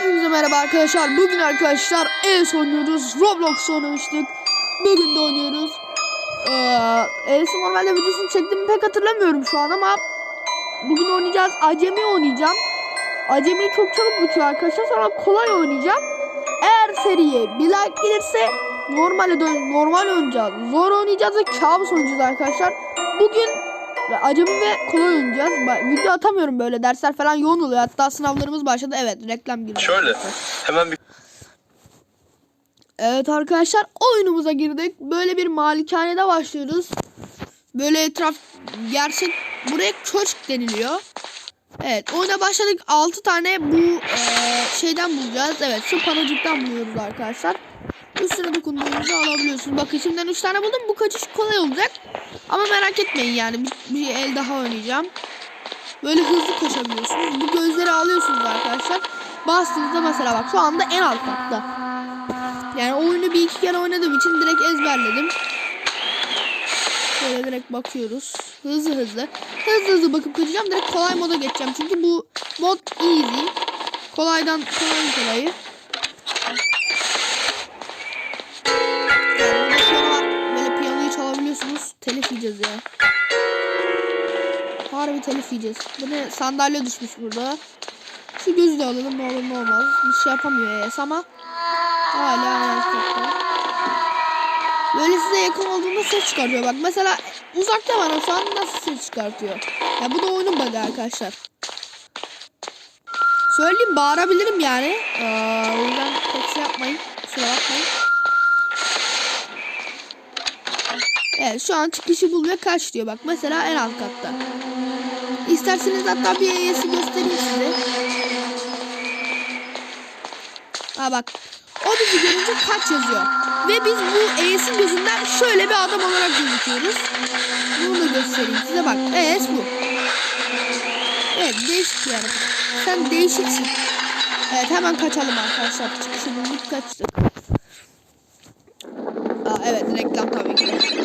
Hepinize merhaba arkadaşlar. Bugün arkadaşlar ES oynuyoruz. Roblox oynamıştık. Bugün de oynuyoruz. Ee, ES'in normalde videosunu çektiğimi pek hatırlamıyorum şu an ama bugün oynayacağız. Acemi oynayacağım. Acemi çok çabuk bitiyor arkadaşlar. Sonra kolay oynayacağım. Eğer seriye bir like gelirse normale dön normal oynayacağız. Zor oynayacağız ve kabus oynayacağız arkadaşlar. Bugün ve acemi ve kolay oynayacağız. Video atamıyorum böyle dersler falan yoğun oluyor. Hatta sınavlarımız başladı. Evet reklam girdi. Şöyle hemen bir Evet arkadaşlar oyunumuza girdik. Böyle bir malikanede başlıyoruz. Böyle etraf gerçek buraya köşk deniliyor. Evet oyuna başladık. 6 tane bu eee, şeyden bulacağız. Evet şu panocuktan buluyoruz arkadaşlar. Üstüne dokunduğunuzda alabiliyorsunuz. Bakın şimdiden 3 tane buldum. Bu kaçış kolay olacak. Ama merak etmeyin yani bir, bir el daha oynayacağım. Böyle hızlı koşabiliyorsunuz. Bu gözleri alıyorsunuz arkadaşlar. Bastığınızda mesela bak şu anda en alt katta. Yani oyunu bir iki kere oynadığım için direkt ezberledim. Böyle direkt bakıyoruz. Hızlı hızlı. Hızlı hızlı bakıp kaçacağım. Direkt kolay moda geçeceğim. Çünkü bu mod easy. Kolaydan kolay kolayı. Telif yiyeceğiz ya. Harbi telif yiyeceğiz. Bu? Sandalye düşmüş burada. Şu gözü de alalım ne olur ne olmaz. Bir şey yapamıyor ES ama hala. Böyle size yakın olduğunda ses çıkartıyor. Bak mesela uzakta bana şu an nasıl ses çıkartıyor. Ya bu da oyunun bug'ı arkadaşlar. Söyleyeyim bağırabilirim yani. Aa, o yüzden pek şey yapmayın. Kusura bakmayın. Evet şu an çıkışı bul ve kaç diyor. Bak mesela en alt katta. İsterseniz hatta bir EYS'i göstereyim size. Ha bak. O bizi görünce kaç yazıyor. Ve biz bu EYS'in gözünden şöyle bir adam olarak gözüküyoruz. Bunu da göstereyim size bak. EYS bu. Evet değişik yani. Sen değişiksin. Evet hemen kaçalım arkadaşlar. Çıkışı bulduk kaçtık. Aa, evet reklam tabii ki.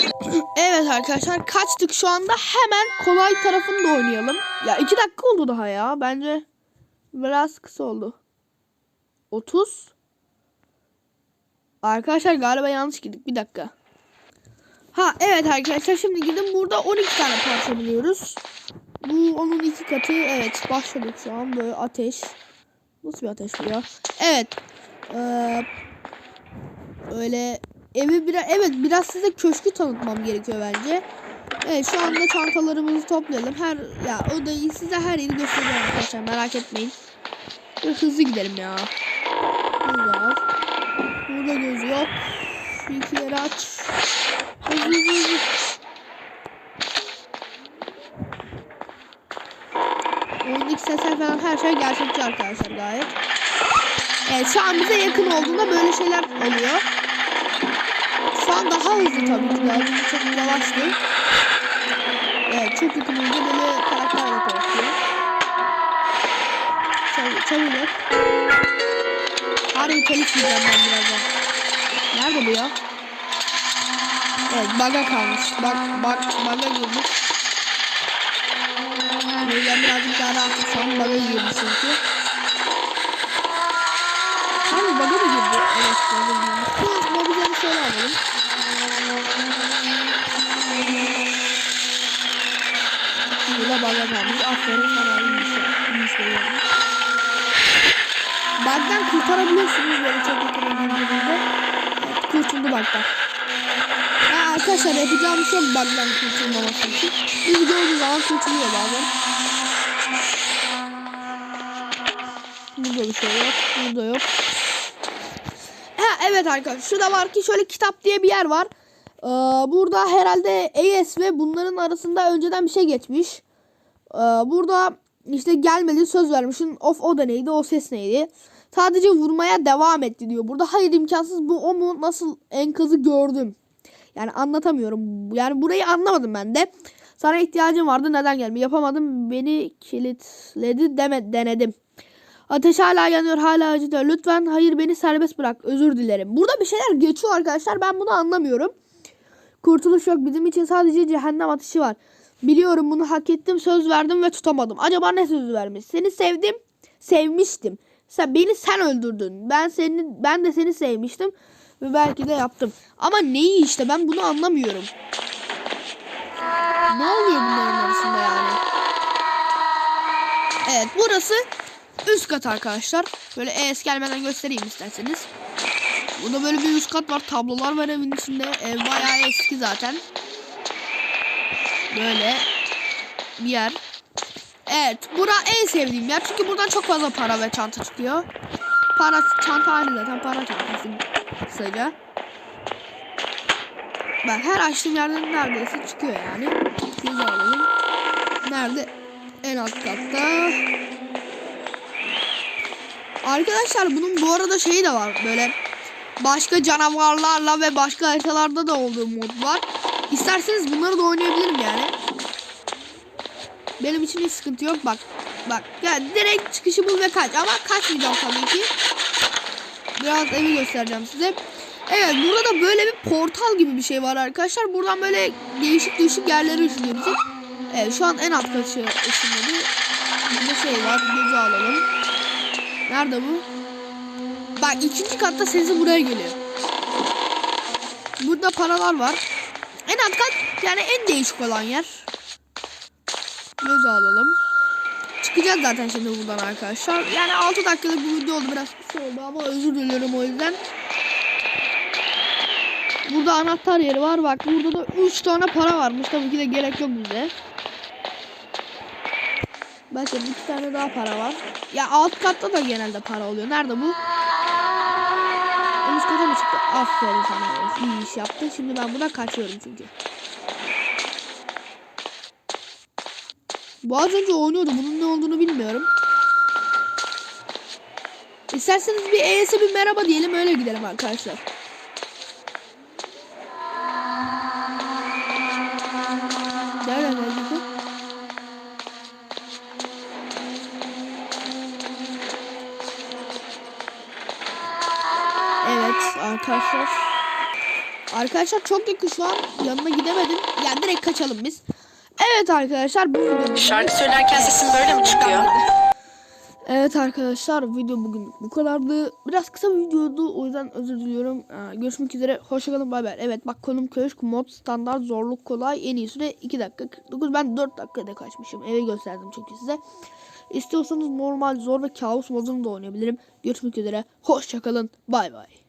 Evet arkadaşlar kaçtık şu anda hemen kolay tarafını da oynayalım. Ya iki dakika oldu daha ya. Bence biraz kısa oldu. 30 Arkadaşlar galiba yanlış girdik. Bir dakika. Ha evet arkadaşlar şimdi girdim. Burada 12 tane parça buluyoruz. Bu onun iki katı. Evet başladık şu an. Böyle ateş. Nasıl bir ateş bu ya? Evet. Ee, öyle evi biraz evet biraz size köşkü tanıtmam gerekiyor bence. Evet şu anda çantalarımızı toplayalım. Her ya odayı size her yeri göstereceğim arkadaşlar merak etmeyin. Böyle hızlı gidelim ya. Al. Burada göz yok. Bir iki yere aç. Hızlı hızlı hızlı. Oyundaki sesler falan her şey gerçekçi arkadaşlar gayet. Evet şu an bize yakın olduğunda böyle şeyler oluyor. An daha hızlı tabii ki de. Çok yavaştı. Evet çok yakın olunca böyle karakter de korkuyor. Çabuk çabuk. Harbi telif yiyeceğim ben birazdan. Nerede bu ya? Evet baga kalmış. Bak bak baga girmiş. Böyle birazcık daha rahat an baga girmiş çünkü. Hani baga mı girdi? Evet baga girmiş. Şöyle alalım. Burada baga kalmış. Aferin sana iyi bir şey. İyi şey yani. Bug'dan kurtarabiliyorsunuz böyle çok yakına girdiğinizde. Evet, kurtuldu bug'dan. Ya arkadaşlar yapacağım bir şey bug'dan kurtulmaması için. Biz gördüğü zaman kurtuluyor bazen. Burada bir şey yok. Burada yok. Evet arkadaşlar. Şurada var ki şöyle kitap diye bir yer var. Ee, burada herhalde AS ve bunların arasında önceden bir şey geçmiş. Ee, burada işte gelmedi söz vermişsin. Of o da neydi o ses neydi? Sadece vurmaya devam etti diyor. Burada hayır imkansız bu o mu nasıl enkazı gördüm. Yani anlatamıyorum. Yani burayı anlamadım ben de. Sana ihtiyacım vardı neden gelmiyor yapamadım beni kilitledi deme denedim. Ateş hala yanıyor hala acıtıyor. Lütfen hayır beni serbest bırak özür dilerim. Burada bir şeyler geçiyor arkadaşlar ben bunu anlamıyorum. Kurtuluş yok bizim için sadece cehennem ateşi var. Biliyorum bunu hak ettim söz verdim ve tutamadım. Acaba ne sözü vermiş? Seni sevdim sevmiştim. Sen beni sen öldürdün. Ben seni ben de seni sevmiştim ve belki de yaptım. Ama neyi işte ben bunu anlamıyorum. Ne oluyor bunların arasında yani? Evet burası üst kat arkadaşlar. Böyle ES gelmeden göstereyim isterseniz. Burada böyle bir üst kat var. Tablolar var evin içinde. Ev bayağı eski zaten. Böyle bir yer. Evet. Bura en sevdiğim yer. Çünkü buradan çok fazla para ve çanta çıkıyor. Para çanta aynı zaten. Para çantası kısaca. Ben her açtığım yerden neredeyse çıkıyor yani. Göz alalım. Nerede? En alt katta. Arkadaşlar bunun bu arada şeyi de var. Böyle başka canavarlarla ve başka haritalarda da olduğu mod var. İsterseniz bunları da oynayabilirim yani. Benim için hiç sıkıntı yok. Bak. Bak. Yani direkt çıkışı bul ve kaç. Ama kaçmayacağım tabii ki. Biraz evi göstereceğim size. Evet burada da böyle bir portal gibi bir şey var arkadaşlar. Buradan böyle değişik değişik yerlere ışınlıyor bizi. Evet şu an en alt kaçı ışınladı. Burada şey var. Gözü alalım. Nerede bu? Bak ikinci katta sesi buraya geliyor. Burada paralar var. En alt kat yani en değişik olan yer. Göz alalım. Çıkacağız zaten şimdi buradan arkadaşlar. Yani 6 dakikalık bir video oldu biraz kısa oldu ama özür diliyorum o yüzden. Burada anahtar yeri var. Bak burada da 3 tane para varmış. Tabii ki de gerek yok bize. Bakın iki tane daha para var. Ya alt katta da genelde para oluyor. Nerede bu? En üst kata mı çıktı? Aferin sana. İyi iş yaptın. Şimdi ben buna kaçıyorum çünkü. Bu az önce oynuyordu. Bunun ne olduğunu bilmiyorum. İsterseniz bir ES'e bir merhaba diyelim. Öyle gidelim arkadaşlar. Arkadaşlar. Arkadaşlar çok yakın şu an. Yanına gidemedim. Yani direkt kaçalım biz. Evet arkadaşlar bu videomuz. Şarkı söylerken sesin böyle mi çıkıyor? Evet arkadaşlar video bugün bu kadardı. Biraz kısa bir videoydu o yüzden özür diliyorum. Ee, görüşmek üzere. Hoşçakalın bay bay. Evet bak konum köşk mod standart zorluk kolay en iyi süre 2 dakika 49. Ben 4 dakikada kaçmışım. Evi gösterdim çünkü size. İstiyorsanız normal zor ve kabus modunu da oynayabilirim. Görüşmek üzere. Hoşçakalın. Bay bay.